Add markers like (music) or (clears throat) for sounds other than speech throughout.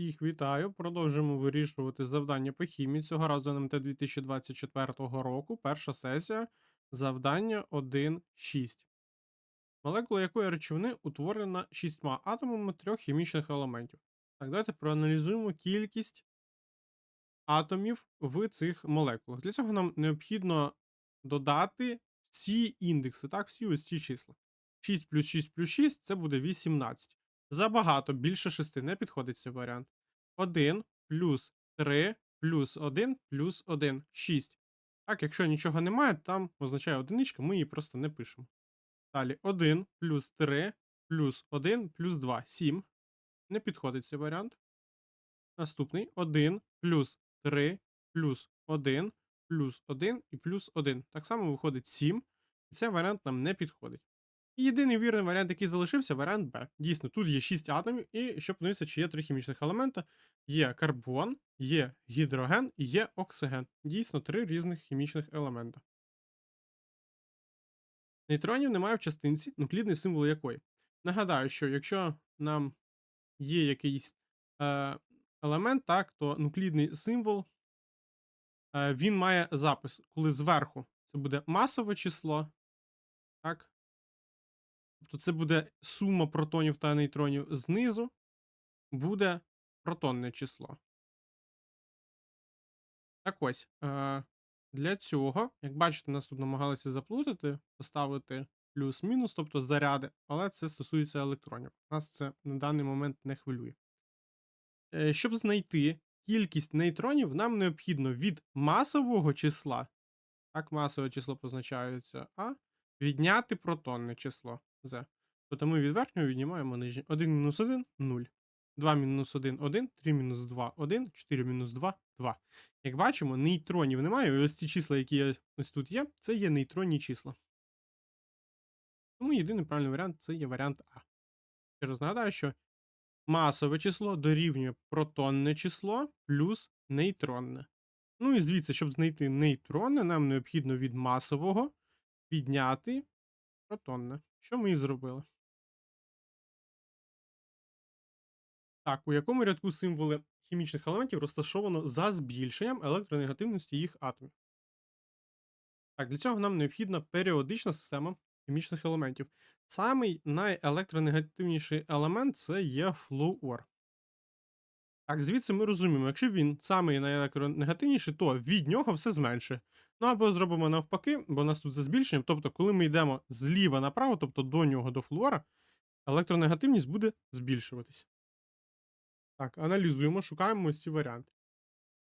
Всіх вітаю. Продовжуємо вирішувати завдання по хімії. Цього разу НМТ 2024 року. Перша сесія. Завдання 1.6. Молекула якої речовини утворена шістьма атомами трьох хімічних елементів. Так, давайте проаналізуємо кількість атомів в цих молекулах. Для цього нам необхідно додати всі індекси, так, всі ось ці числа. 6 плюс 6 плюс 6 це буде 18. Забагато, більше 6 не підходить цей варіант. 1 плюс 3 плюс 1 плюс 1 6. Так, якщо нічого немає, там означає одиничка, ми її просто не пишемо. Далі 1 плюс 3 плюс 1 плюс 2 7. Не підходить цей варіант. Наступний 1 плюс 3 плюс 1 плюс 1 і плюс 1. Так само виходить 7. І цей варіант нам не підходить. Єдиний вірний варіант, який залишився, варіант Б. Дійсно, тут є 6 атомів, і щоб подивитися, чи є три хімічних елемента: є карбон, є гідроген і є оксиген. Дійсно, три різних хімічних елемента. Нейтронів немає в частинці, нуклідний символ якої. Нагадаю, що якщо нам є якийсь е, елемент, так, то нуклідний символ е, він має запис, коли зверху це буде масове число. Так. Тобто це буде сума протонів та нейтронів знизу, буде протонне число. Так ось. Е, для цього, як бачите, нас тут намагалися заплутати, поставити плюс-мінус, тобто заряди, але це стосується електронів. Нас це на даний момент не хвилює. Е, щоб знайти кількість нейтронів, нам необхідно від масового числа, так, масове число позначається А, відняти протонне число З. Тобто ми від верхнього віднімаємо нижнє. 1 мінус 1 0. 2 мінус 1 1, 3 мінус 2 1, 4 мінус 2 2. Як бачимо, нейтронів немає. Ось ці числа, які ось тут є, це є нейтронні числа. Тому єдиний правильний варіант це є варіант А. Ще раз нагадаю, що масове число дорівнює протонне число плюс нейтронне. Ну і звідси, щоб знайти нейтрони, нам необхідно від масового підняти протонне. Що ми і зробили? Так, у якому рядку символи хімічних елементів розташовано за збільшенням електронегативності їх атомів? Так, для цього нам необхідна періодична система хімічних елементів. Самий найелектронегативніший елемент це є флуор. Так, звідси ми розуміємо, якщо він самий найелектронегативніший, то від нього все зменшує. Ну або зробимо навпаки, бо у нас тут за збільшенням. Тобто, коли ми йдемо зліва направо, тобто до нього до флуора, електронегативність буде збільшуватись. Так, аналізуємо, шукаємо ось ці варіанти.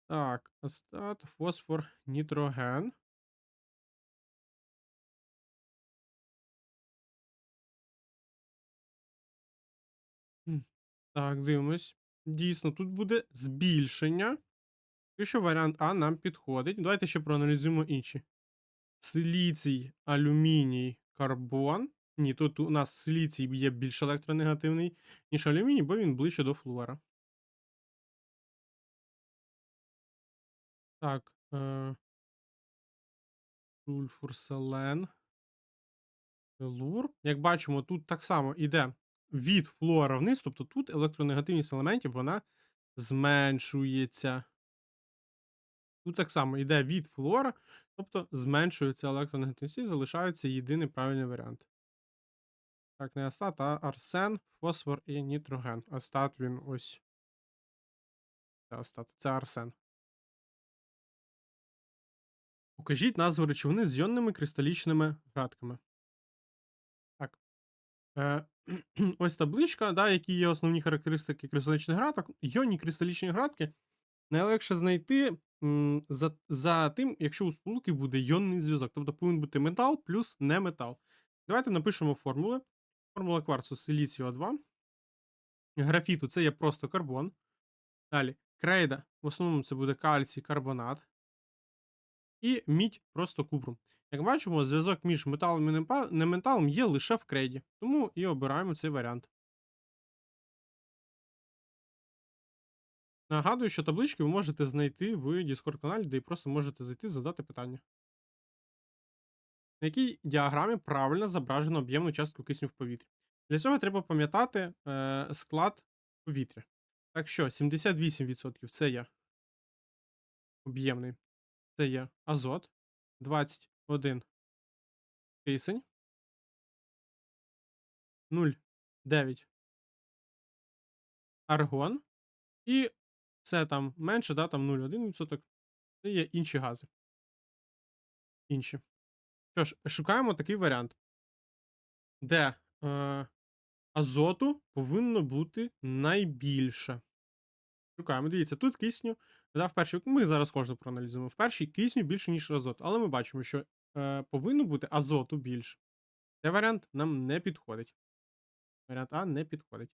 Так, астат, фосфор, нітроген. Так, дивимось. Дійсно, тут буде збільшення. І що варіант А нам підходить. Давайте ще проаналізуємо інші. Силіцій, алюміній, карбон. Ні, тут у нас силіцій є більш електронегативний, ніж алюміній, бо він ближче до флуора. Так. Е... Сульфур, селен. Телур. Як бачимо, тут так само йде від флуора вниз, тобто тут електронегативність елементів вона зменшується. Тут так само йде від флуора, тобто зменшується електронегативність залишається єдиний правильний варіант. Так, не астат, а арсен, фосфор і нітроген. Астат він ось. Це астат, це арсен. Покажіть назву речовини з йонними кристалічними градками. Так. Е, (clears throat) Ось табличка, да, які є основні характеристики кристалічних градок. Йонні кристалічні градки найлегше знайти м, за, за тим, якщо у сполуки буде йонний зв'язок. Тобто повинен бути метал плюс не метал. Давайте напишемо формули. Формула кварцу силіцію 2 Графіту це є просто карбон. Далі, крейда, в основному це буде кальцій, карбонат. І мідь просто купрум. Як бачимо, зв'язок між металом і неметалом є лише в крейді, тому і обираємо цей варіант. Нагадую, що таблички ви можете знайти в Discord каналі, де просто можете зайти задати питання. На якій діаграмі правильно зображено об'ємну частку кисню в повітрі. Для цього треба пам'ятати е, склад повітря. Так що, 78% це є об'ємний. Це є азот. 21 кисень. 0,9 аргон. І все там менше, да, там 0,1%. Це є інші гази. Інші. Що ж, шукаємо такий варіант, де е, азоту повинно бути найбільше. Шукаємо. Дивіться, тут кисню. Да, в першій, ми зараз кожну проаналізуємо. В першій кисню більше, ніж азот. Але ми бачимо, що е, повинно бути азоту більше. Цей варіант нам не підходить. Варіант А не підходить.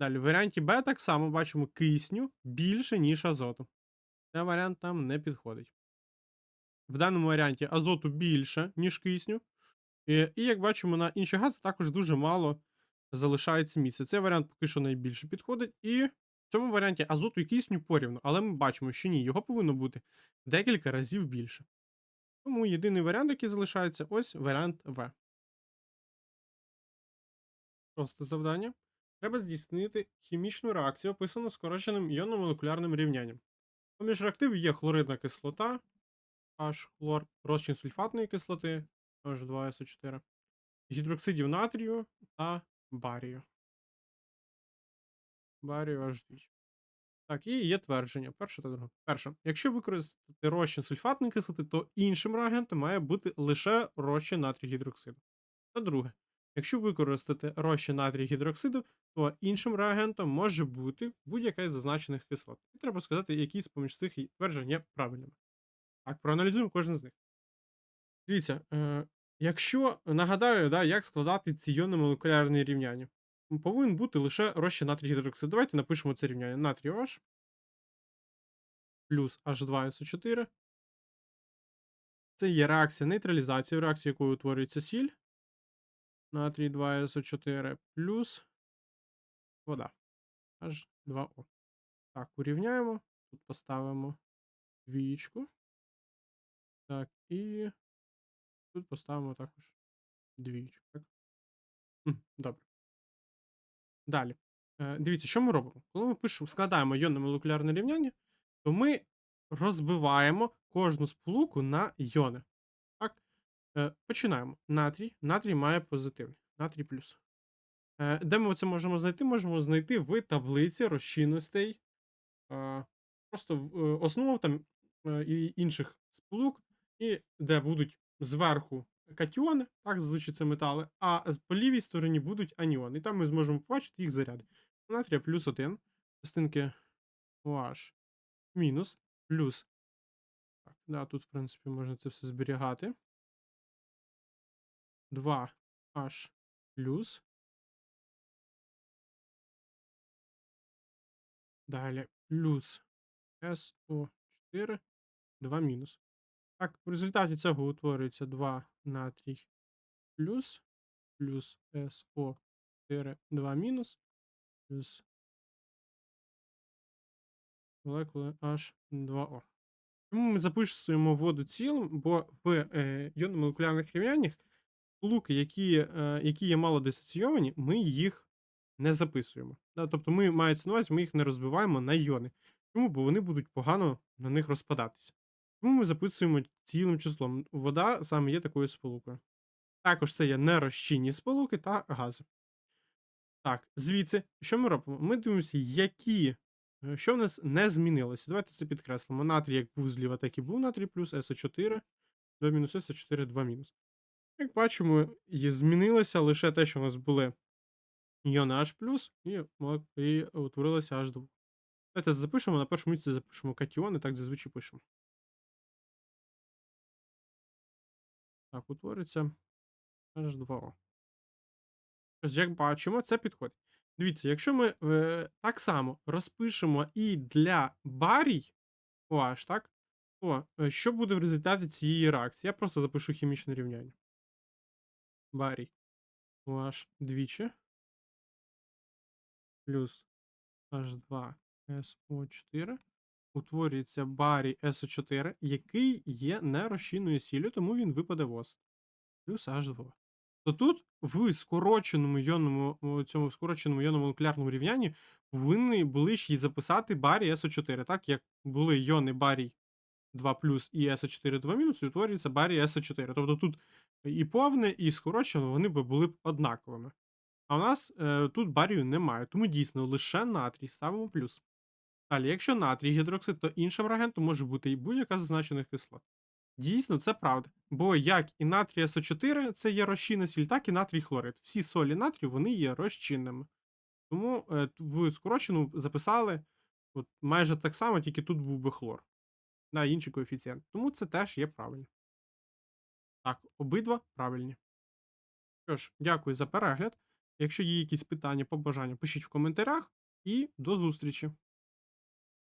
Далі, в варіанті Б так само бачимо кисню більше, ніж азоту. Цей варіант нам не підходить. В даному варіанті азоту більше, ніж кисню. І, і як бачимо, на інші гази також дуже мало залишається місця. Цей варіант поки що найбільше підходить. І в цьому варіанті азоту і кисню порівну, але ми бачимо, що ні, його повинно бути декілька разів більше. Тому єдиний варіант, який залишається, ось варіант В. Просто завдання. Треба здійснити хімічну реакцію, описану скороченим іонно-молекулярним рівнянням. Поміж реактивів є хлоридна кислота, H хлор, розчин сульфатної кислоти H2SO4, гідроксидів натрію та барію. Барію H2. Так, і є твердження. Перше та друге. Перше. Якщо використати розчин сульфатної кислоти, то іншим реагентом має бути лише розчин натрію гідроксиду. Та друге. Якщо використати розчин натрію гідроксиду, то іншим реагентом може бути будь-яка із зазначених кислот. І треба сказати, які з поміж цих тверджень є правильними. Так, проаналізуємо кожен з них. Дивіться, е, якщо нагадаю, да, як складати ці іонно-молекулярні рівняння, повинен бути лише розчин натрій гідроксиду. Давайте напишемо це рівняння. Натрій OH плюс H2SO4. Це є реакція нейтралізації, в реакції якої утворюється сіль. Натрій 2SO4 плюс вода. H2O. Так, урівняємо. Тут поставимо двічку. Так, і тут поставимо також двічку. Так? Добре. Далі. Е, Дивіться, що ми робимо? Коли ми пишемо, складаємо іонне молекулярне рівняння, то ми розбиваємо кожну сполуку на іони. Е, Починаємо. Натрій. Натрій має позитивний. Натрій плюс. Е, Де ми це можемо знайти? Можемо знайти в таблиці розчинностей. Просто е, основ там і інших сполук, і де будуть зверху катіони, так, зазвичай це метали, а по лівій стороні будуть аніони. І там ми зможемо побачити їх заряди. Натрія плюс 1, частинки OH мінус, плюс. Так, да, тут, в принципі, можна це все зберігати. 2H плюс. Далі плюс SO4, 2 мінус. Так, в результаті цього утворюється 2 натрій плюс, плюс SO4, 2 мінус, плюс молекули H2O. Чому ми записуємо воду цілим? Бо в е, іонно-молекулярних рівняннях сполуки, які, е, які є мало дисоційовані, ми їх не записуємо. Тобто ми мається на увазі, ми їх не розбиваємо на іони. Чому? Бо вони будуть погано на них розпадатися. Тому ми записуємо цілим числом. Вода саме є такою сполукою. Також це є нерозчинні сполуки та гази. Так, звідси, що ми робимо? Ми дивимося, які, е, що в нас не змінилося. Давайте це підкреслимо. Натрій як був зліва, так і був натрій плюс СО4, 2 мінус СО4, 2 мінус. Як бачимо, і змінилося лише те, що у нас були іони H+, і, і утворилося H2. Давайте запишемо, на першому місці запишемо катіони, так зазвичай пишемо. Так, утвориться H2O. Ось, як бачимо, це підходить. Дивіться, якщо ми е, так само розпишемо і для барій OH, так? То е, що буде в результаті цієї реакції? Я просто запишу хімічне рівняння. Барій OH двічі плюс H2SO4 утворюється барій SO4, який є нерозчинною сіллю, тому він випаде в ост. Плюс H2. то тут в скороченому йонному цьому скороченому йонно-молекулярному рівнянні повинні були ж і записати барій СО4, так як були йони барій 2 і СО4 2 мінус, і утворюється барій СО4. Тобто тут і повне, і скорочено вони б були б однаковими. А у нас е, тут барію немає, тому дійсно лише натрій ставимо плюс. Далі, якщо натрій гідроксид, то іншим реагентом може бути і будь-яка зазначених кислот. Дійсно, це правда. Бо як і натрій СО4 це є розчинна сіль, так і натрій хлорид. Всі солі натрію вони є розчинними. Тому е, в скорочену записали от, майже так само, тільки тут був би хлор на інший коефіцієнт. Тому це теж є правильно. Так, обидва правильні. Що ж, дякую за перегляд. Якщо є якісь питання, побажання, пишіть в коментарях і до зустрічі!